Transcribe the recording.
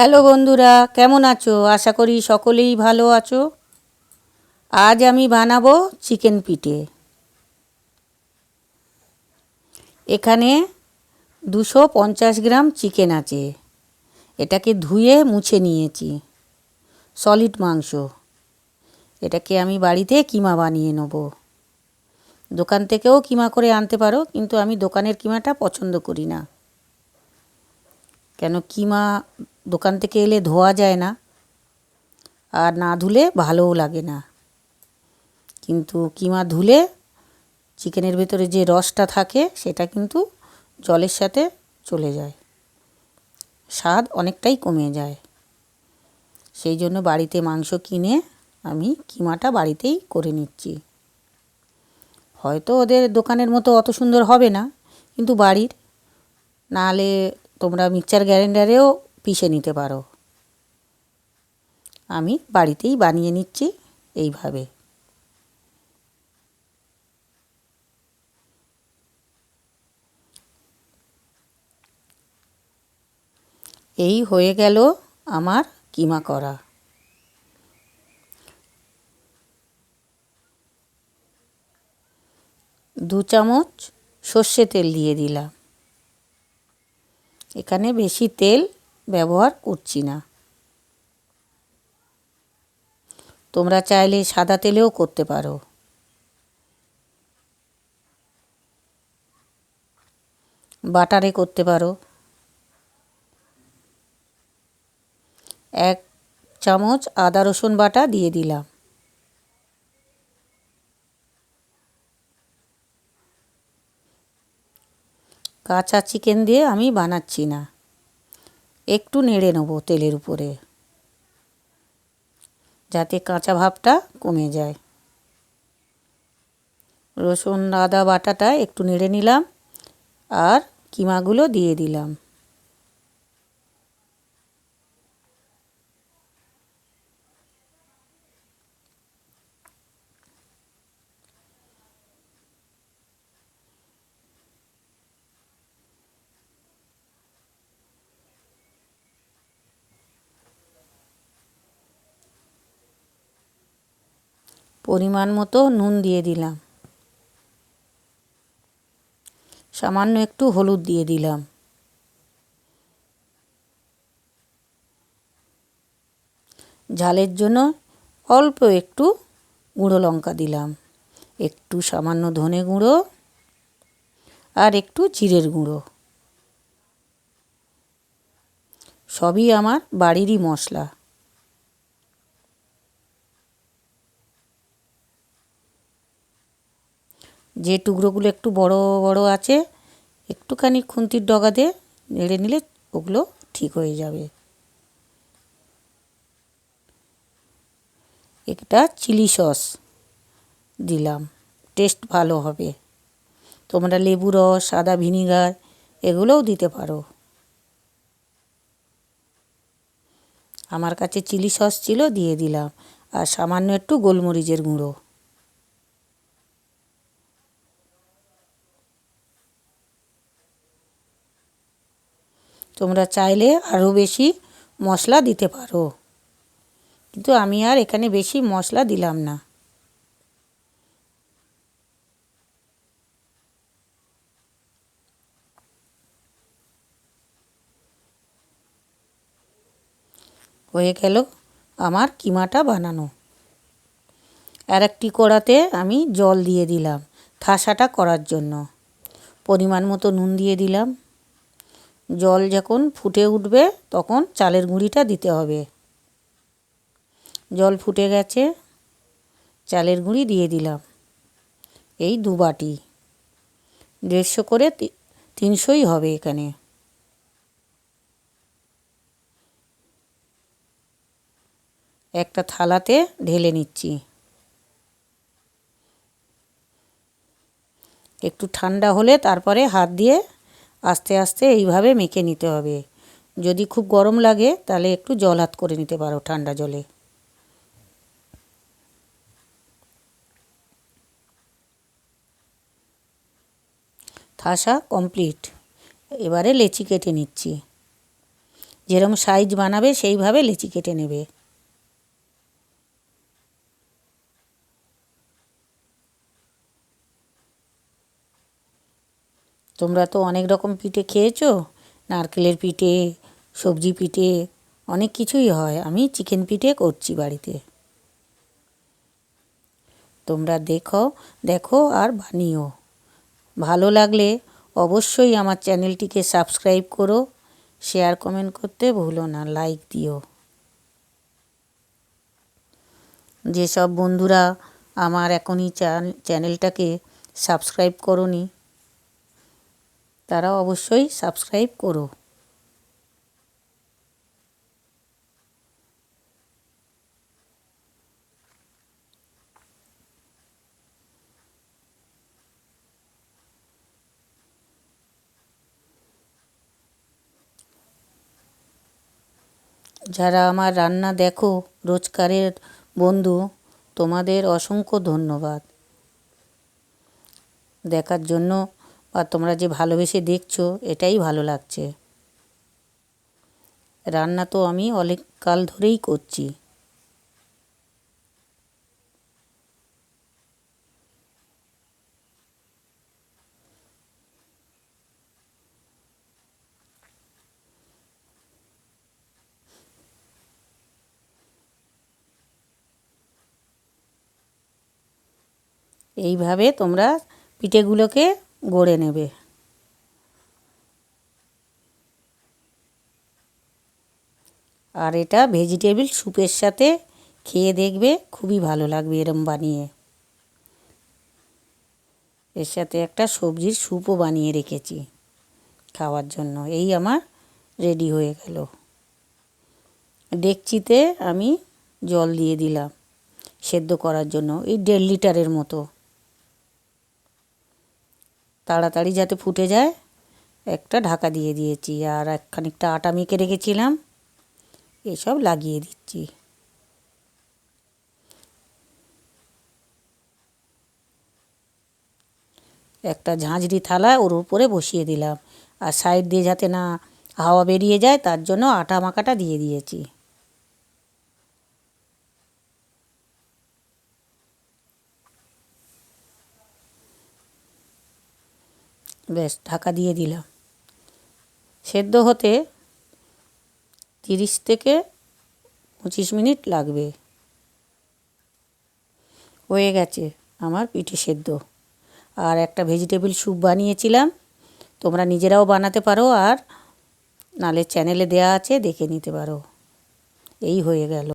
Hello বন্ধুরা, কেমন আছো? আশা করি সকলেই ভালো আছো। আজ আমি বানাবো চিকেন পিঠে। এখানে দুশো পঞ্চাশ গ্রাম চিকেন আছে। এটাকে ধুয়ে মুছে নিয়েছি। সলিড মাংস। এটাকে আমি বাড়িতে কিমা বানিয়ে নেব। দোকান থেকেও কিমা করে আনতে পারো, কিন্তু আমি দোকানের কিমাটা পছন্দ করি না। কেন কিমা দোকান থেকে এলে ধোয়া যায় না। আর না ধুলে ভালোও লাগে না। কিন্তু কিমা ধুলে চিকেনের ভেতরে যে রসটা থাকে, সেটা কিন্তু জলের সাথে চলে যায়। স্বাদ অনেকটাই কমে যায়। সেই জন্য বাড়িতে মাংস কিনে আমি কিমাটা বাড়িতেই করে নিচ্ছি। হয়তো ওদের দোকানের মতো অত সুন্দর হবে না, কিন্তু বাড়ির। নাহলে তোমরা মিক্সচার গ্রাইন্ডারেও পিষে নিতে পারো। আমি বাড়িতেই বানিয়ে নিচ্ছি এইভাবে। এই হয়ে গেল আমার কিমা করা। দু চামচ সর্ষে তেল দিয়ে দিলাম। এখানে বেশি তেল ব্যবহার করছি না। তোমরা চাইলে সাদা তেলেও করতে পারো। বাটারে করতে পারো। এক চামচ আদা রসুন বাটা দিয়ে দিলাম। কাঁচা চিকেন দিয়ে আমি বানাচ্ছি না। একটু নেড়ে নেব তেলের উপরে, যাতে কাঁচা ভাবটা কমে যায়। রসুন, আদা, বাটাটা একটু নেড়ে নিলাম আর কিমাগুলো দিয়ে দিলাম। পরিমাণ মতো নুন দিয়ে দিলাম। সামান্য একটু হলুদ দিয়ে দিলাম। ঝালের জন্য অল্প একটু গুঁড়ো লঙ্কা দিলাম। একটু সামান্য ধনে গুঁড়ো আর একটু জিরের গুঁড়ো। সবই আমার বাড়িরই মশলা। যে টুকরোগুলো একটু বড় বড় আছে, একটুখানি খুন্তির ডগা দিয়ে নেড়ে নিলে ওগুলো ঠিক হয়ে যাবে। একটা চিলি সস দিলাম, টেস্ট ভালো হবে। তোমরা লেবু রস, সাদা ভিনিগার এগুলোও দিতে পারো। আমার কাছে চিলি সস ছিল, দিয়ে দিলাম। আর সামান্য একটু গোলমরিচের গুঁড়ো। তোমরা চাইলে আরও বেশি মশলা দিতে পারো। কিন্তু আমি আর এখানে বেশি মশলা দিলাম না। হয়ে গেল আমার কিমাটা বানানো। আর একটি কড়াতে আমি জল দিয়ে দিলাম, ঠাসাটা করার জন্য। পরিমাণ মতো নুন দিয়ে দিলাম। জল যখন ফুটে উঠবে, তখন চালের গুঁড়িটা দিতে হবে। জল ফুটে গেছে, চালের গুঁড়ি দিয়ে দিলাম। এই দু বাটি। দেড়শো করে তিনশোই হবে এখানে। একটা থালাতে ঢেলে নিচ্ছি। একটু ঠান্ডা হলে তারপরে হাত দিয়ে আস্তে আস্তে এইভাবে মেখে নিতে হবে। যদি খুব গরম লাগে, তাহলে একটু জল হাত করে নিতে পারো ঠান্ডা জলে। থাসা কমপ্লিট। এবারে লেচি কেটে নিচ্ছি। যেরম সাইজ বানাবে, সেইভাবে লেচি কেটে নেবে। তোমরা তো অনেক রকম পিঠে খেয়েছো, নারকেলের পিঠে, সবজি পিঠে, অনেক কিছুই হয়। আমি চিকেন পিঠে করছি বাড়িতে। তোমরা দেখো দেখো আর বানিও। ভালো লাগলে অবশ্যই আমার চ্যানেলটিকে সাবস্ক্রাইব করো, শেয়ার কমেন্ট করতে ভুলো না, লাইক দিও। যেসব বন্ধুরা আমার এখনই চ্যানেলটাকে সাবস্ক্রাইব করনি তারা অবশ্যই সাবস্ক্রাইব করো। যারা আমার রান্না দেখো, রোজকারের বন্ধু, তোমাদের অসংখ্য ধন্যবাদ। দেখার জন্য বা তোমরা যে ভালোবেসে দেখছ, এটাই ভালো লাগছে। রান্না তো আমি অনেক কাল ধরেই করছি। এইভাবে তোমরা পিঠেগুলোকে গড়ে নেবে। আর এটা ভেজিটেবিল স্যুপের সাথে খেয়ে দেখবে, খুবই ভালো লাগবে এরম বানিয়ে। এর সাথে একটা সবজির স্যুপও বানিয়ে রেখেছি খাওয়ার জন্য। এই আমার রেডি হয়ে গেল। ডেকচিতে আমি জল দিয়ে দিলাম সেদ্ধ করার জন্য, এই দেড় লিটারের মতো। তাড়াতাড়ি যাতে ফুটে যায়, একটা ঢাকা দিয়ে দিয়েছি আর এক খানিকটা আটা মেখে রেখেছিলাম, এসব লাগিয়ে দিচ্ছি। একটা ঝাঁঝরি থালা ওর উপরে বসিয়ে দিলাম, আর সাইড দিয়ে যাতে না হাওয়া বেরিয়ে যায়, তার জন্য আটা মাখাটা দিয়ে দিয়েছি। ব্যাস ঢাকা দিয়ে দিলাম। সেদ্ধ হতে তিরিশ থেকে পঁচিশ মিনিট লাগবে। হয়ে গেছে আমার পিঠে সেদ্ধ। আর একটা ভেজিটেবিল স্যুপ বানিয়েছিলাম। তোমরা নিজেরাও বানাতে পারো আর নালে চ্যানেলে দেয়া আছে, দেখে নিতে পারো। এই হয়ে গেল।